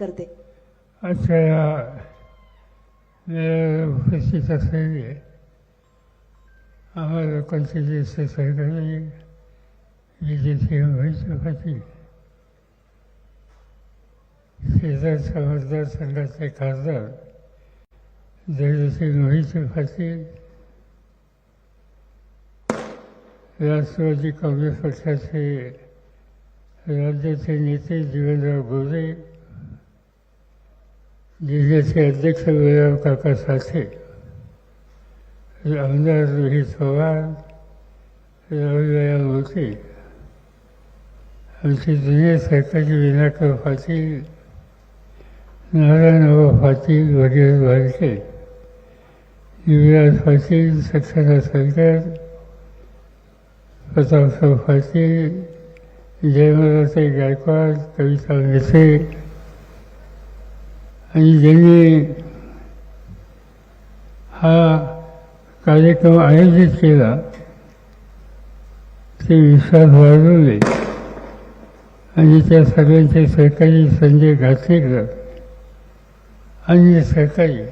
करते. अच्छा आजच्या या मेळाव्याला उपस्थित असलेले आम्हा लोकांचे ज्येष्ठ सहकारी विजयसिंह वैश्य पाटील शेजारच्या मतदारसंघाचे खासदार धैर्यसिंह वैश्य पाटील राष्ट्रवादी काँग्रेस पक्षाचे राज्याचे नेते जीवनराव गोरे जिल्ह्याचे अध्यक्ष विराम काका साठे आमदार रोहित चव्हाण रविराया मोते आमचे जुने सहकारी विनायक पाटील नारायणराव पाटील वगैरे वालके युवराज पाटील सक्सेना सरकार प्रतापराव पाटील जयमराते गायकवाड कविता मेसे आणि ज्यांनी हा कार्यक्रम आयोजित केला ते विश्वास वाढवले. आणि त्या सगळ्यांचे सहकारी संजय घाटेकर आणि सहकारी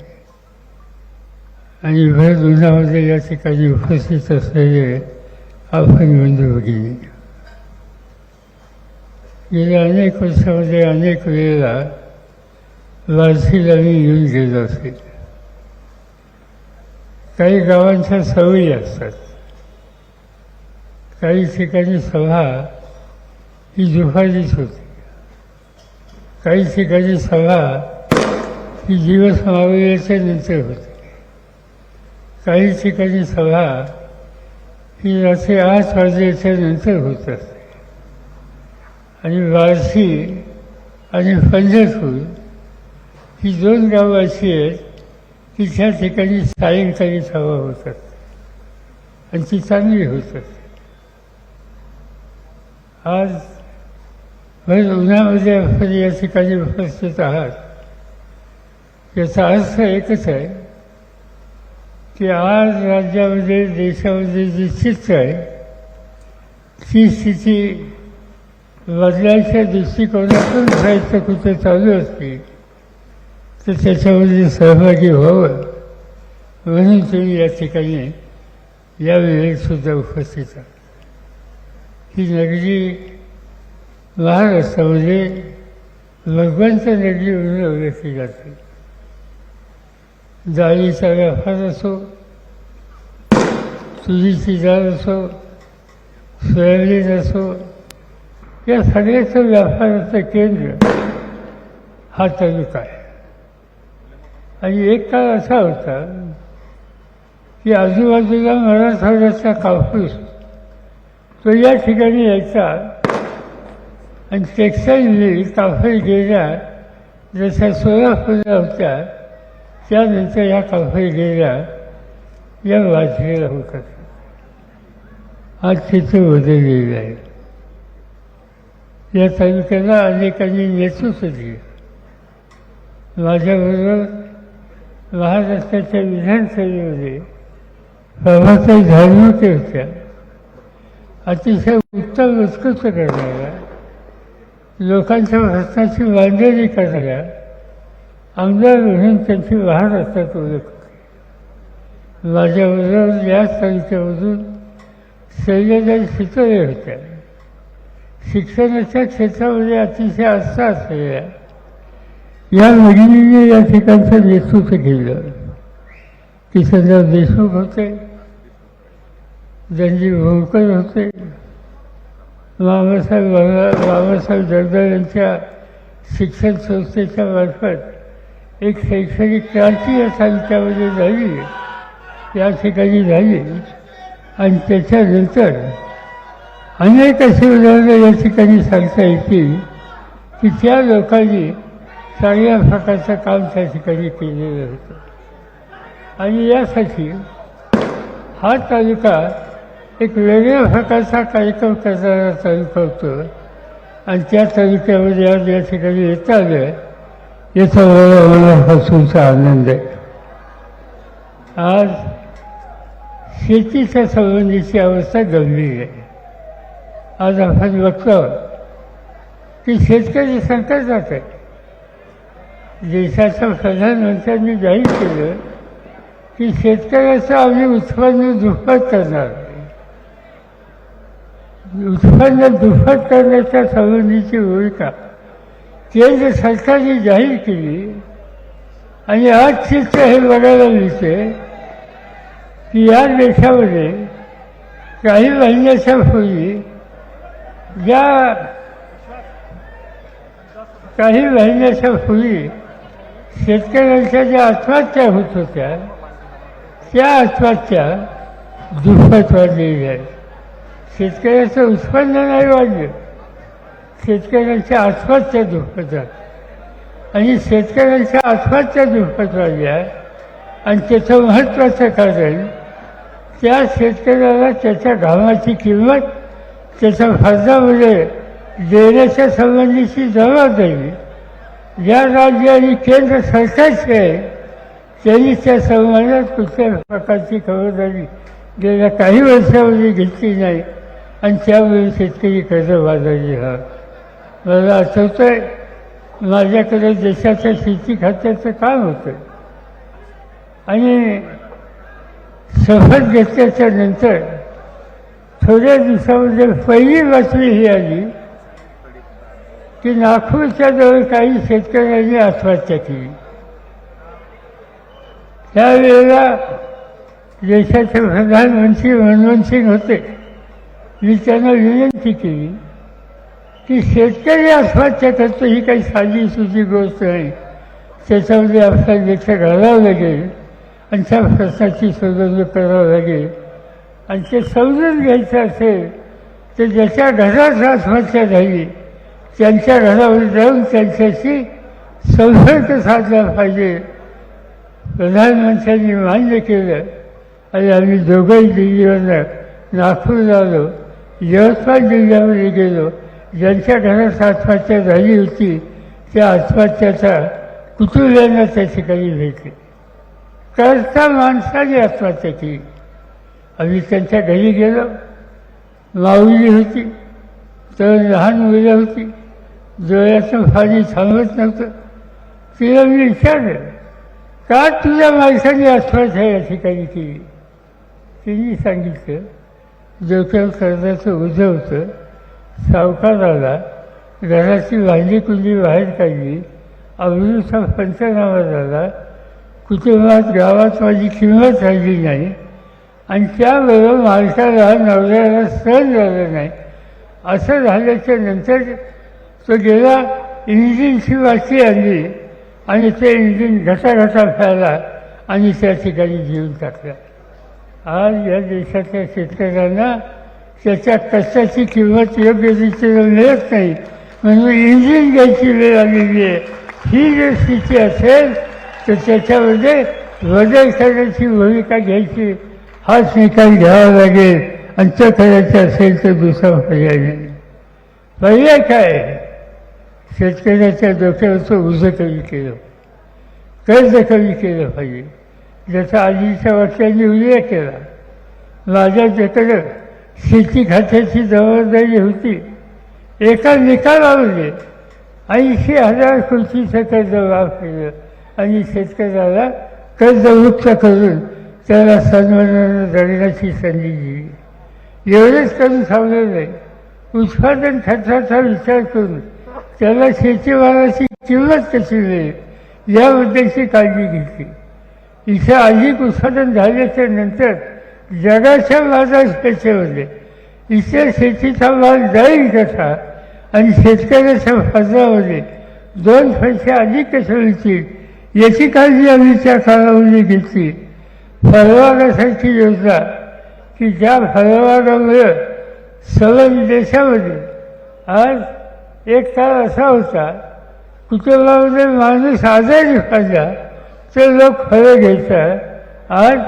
आणि भर उन्हामध्ये या ठिकाणी उपस्थित असलेले आपण बंधू भगिनी गेल्या अनेक वर्षामध्ये अनेक वेळेला वारसीला मी घेऊन घेत असेल काही गावांच्या सवयी असतात. काही ठिकाणी सभा ही दुपारीच होती. काही ठिकाणी सभा ही दिवस मावळल्याच्या नंतर होते. काही ठिकाणी सभा ही रात्री आठ वाजल्याच्या नंतर होत असते. आणि वारसी आणि पंढरपूर ही दोन गावं अशी आहेत की त्या ठिकाणी सायंकाळी सभा होतात आणि ती चांगली होतात. आज भर उन्हामध्ये आपण या ठिकाणी उपस्थित आहात. याचा अर्थ एकच आहे की आज राज्यामध्ये देशामध्ये जी चित्र आहे ती स्थिती बदलायच्या दृष्टिकोनातून प्रयत्न कुठे चालू असतील तर त्याच्यामध्ये सहभागी व्हावं. म्हणून तुम्ही या ठिकाणी या सुद्धा उपस्थित आहात. ही नगरी महाराष्ट्रामध्ये भगवंत नगरी म्हणून ओळखली जाते. डाळीचा व्यापार असो तुरीची डाळ असो सोयाबीन असो या सगळ्याचं व्यापाराचं केंद्र हा तालुका आहे. आणि एक काळ असा होता की आजूबाजूला मराठवाड्याचा कापूस तो या ठिकाणी यायचा आणि टेक्स्टाईल मिल कापड गेल्या जशा सोलापूरला होत्या त्यानंतर या कापड गेल्या. या वाजलेला होतात आज तिथे बदललेलं आहे. या तालुक्याला अनेकांनी नेतृत्व दिलं. माझ्याबरोबर महाराष्ट्राच्या विधानसभेमध्ये बाबासाहेब धार्मिक होत्या अतिशय उत्तम उत्कृष्ट करणाऱ्या लोकांच्या हस्ताची बांधणी करणाऱ्या आमदार म्हणून त्यांची महाराष्ट्रात ओळख होती माझ्याबरोबर याच तालुक्यामधून शैलजाई शिकले होत्या शिक्षणाच्या क्षेत्रामध्ये अतिशय आस्था असलेल्या या वडिलीने या ठिकाणचं नेतृत्व केलं किशनराव देशमुख होते ज्यांची भोकर होते बाबासाहेब बाबासाहेब जगदाळ यांच्या शिक्षण संस्थेच्या मार्फत एक शैक्षणिक क्रांती या त्यामध्ये झाली. या ठिकाणी झाली. आणि त्याच्यानंतर अनेक असे उदाहरणं या ठिकाणी सांगता येतील की त्या लोकांनी चांगल्या प्रकारचं काम त्या ठिकाणी केलेलं होतं. आणि यासाठी हा तालुका एक वेगळ्या प्रकारचा कार्यक्रम करणारा तालुका होतो. आणि त्या तालुक्यामध्ये आज या ठिकाणी येता आलं याचा मला मनापासूनचा आनंद आहे. आज शेतीच्या संबंधीची अवस्था गंभीर आहे. आज आपण बघतो की शेतकरी संकटात आहे. देशाच्या प्रधानमंत्र्यांनी जाहीर केलं की शेतकऱ्याचं आम्ही उत्पन्न दुप्पट करणार. उत्पन्न दुप्पट करण्याच्या संबंधीची भूमिका केंद्र सरकारने जाहीर केली. आणि आज चित्र हे बघायला मिळते की या देशामध्ये काही महिन्याच्या पूर्वी ज्या काही महिन्याच्या पूर्वी शेतकऱ्यांच्या ज्या आत्महत्या होत होत्या त्या आत्महत्या दुप्पट वाढलेल्या आहेत. शेतकऱ्याचं उत्पन्न नाही वाढलं. शेतकऱ्यांच्या आत्महत्या दुप्पट आणि शेतकऱ्यांच्या आत्महत्या दुप्पट वाढल्या आणि त्याचं महत्त्वाचं कारण त्या शेतकऱ्याला त्याच्या घामाची किंमत त्याचा फायदा म्हणजे देण्याच्या संबंधीची जबाबदारी ज्या राज्य आणि केंद्र सरकारची आहे त्यांनी त्या संबंधात कुठल्या प्रकारची खबरदारी गेल्या काही वर्षामध्ये घेतली नाही. आणि त्यामुळे शेतकरी कर्जबाजारी हा. मला आठवतं आहे माझ्याकडे देशाच्या शेती खात्याचं काम होतं. आणि शपथ घेतल्याच्या नंतर थोड्या दिवसामध्ये पहिली बातमी ही आली की नागपूरच्या जवळ काही शेतकऱ्यांनी आत्महत्या केली. त्यावेळेला देशाचे प्रधानमंत्री मनमोहन सिंग होते. मी त्यांना विनंती केली की शेतकरी आत्महत्या करतो ही काही साधी सुधी गोष्ट नाही त्याच्यामध्ये आपला लक्ष घालावं लागेल आणि त्या प्रश्नाची सोडवणूक करावं लागेल. आणि ते समजून घ्यायचं असेल तर ज्याच्या घरात आत्महत्या झाली त्यांच्या घरावर जाऊन त्यांच्याशी संपर्क साधला पाहिजे. प्रधानमंत्र्यांनी मान्य केलं आणि आम्ही दोघंही दिल्लीवरनं नागपूरला आलो यवतमाळ जिल्ह्यामध्ये गेलो. ज्यांच्या घरात आत्महत्या झाली होती त्या आत्महत्याचा कुटुंबियांना त्या ठिकाणी भेटले. करता माणसाने आत्महत्या केली. आम्ही त्यांच्या घरी गेलो. माऊली होती. तर लहान मुलं होती. डोळ्याचं पाणी थांबत नव्हतं. तिला मी विचारलं का तुझ्या माणसाने आहे या ठिकाणी केली? तिने सांगितलं डोक्यावर कर्जाचं उजं होतं. सावकार आला घराची भांडी कुंडी बाहेर काढली. अमृतचा पंचनामा झाला. कुटुंबात गावात माझी किंमत राहिली नाही. आणि त्याबरोबर माणसाला नवऱ्याला सहन झालं नाही. असं झाल्याच्यानंतर तो गेला इंजिनची वाची आली आणि ते इंजिन घटाघटा फॅला आणि त्या ठिकाणी जीवन टाकला. आज या देशातल्या शेतकऱ्यांना त्याच्या कष्टाची किंमत योग्य रीतीने मिळत नाही. म्हणून इंजिन घ्यायची वेळ आलेली आहे. ही जर स्थिती असेल तर त्याच्यामध्ये बदल करण्याची भूमिका घ्यायची. हाच निकाल घ्यावा लागेल. आणि तो करायचं असेल तर दुसरा पर्याय नाही. पर्याय काय शेतकऱ्याच्या डोक्यावरचं उजं कमी केलं. कर्ज कमी केलं पाहिजे. जसं आधीच्या वर्षांनी उल्लेख केला माझ्याकडं शेती खात्याची जबाबदारी होती. एका निकालामध्ये ऐंशी हजार कोटीचं कर्ज माफ केलं आणि शेतकऱ्याला कर्जमुक्त करून त्याला सन्मानानं जगण्याची संधी दिली. एवढंच करून थांबलं नाही. उत्पादन खर्चाचा विचार करून त्याला शेतीवाराची किंमत कशी मिळेल? याबद्दलची काळजी घेतली. इथे अधिक उत्पादन झाल्याच्यानंतर जगाच्या बाजारपेठेमध्ये इथे शेतीचा माल जाईल कसा? आणि शेतकऱ्याच्या फायद्यामध्ये दोन पैसे अधिक कसे मिळतील? याची काळजी आम्ही त्या काळामध्ये घेतली. फळबागासारखी योजना. की ज्या फळबागामुळे सलग देशामध्ये आज एक काळ असा होता कुटुंबामध्ये माणूस आजारी पडला तर लोक फळं घ्यायचं आज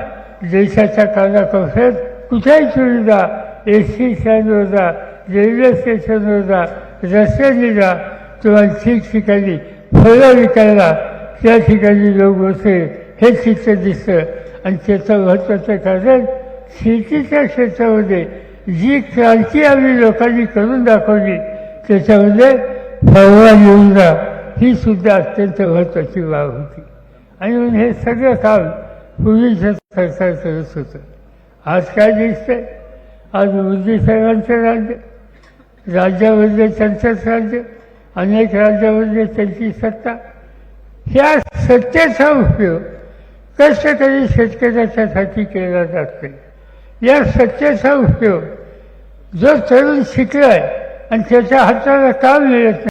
देशाच्या कानाकोपऱ्यात कुठेही सुविधा एस सी स्टँडवर जा रेल्वे स्टेशनवर जा रस्त्याने जा. तुम्हाला ठिकठिकाणी फळं विकायला त्या ठिकाणी लोक बसले. हे चित्र दिसतं. आणि त्याचं महत्त्वाचं कारण शेतीच्या क्षेत्रामध्ये जी क्रांती आम्ही लोकांनी करून दाखवली त्याच्यामध्ये फळवा योजना ही सुद्धा अत्यंत महत्त्वाची बाब होती. आणि म्हणून हे सगळं काम पूर्वीच्या सरकार करत होतं. आज काय दिसतंय? आज मोदी साहेबांचं राज्य राज्यामध्ये त्यांचंच राज्य अनेक राज्यामध्ये त्यांची सत्ता. ह्या सत्तेचा उपयोग कष्टकरी शेतकऱ्याच्यासाठी केला जात नाही. या सत्तेचा उपयोग जो तरुण शिकलाय आणि त्याच्या हाताला ताण मिळत नाही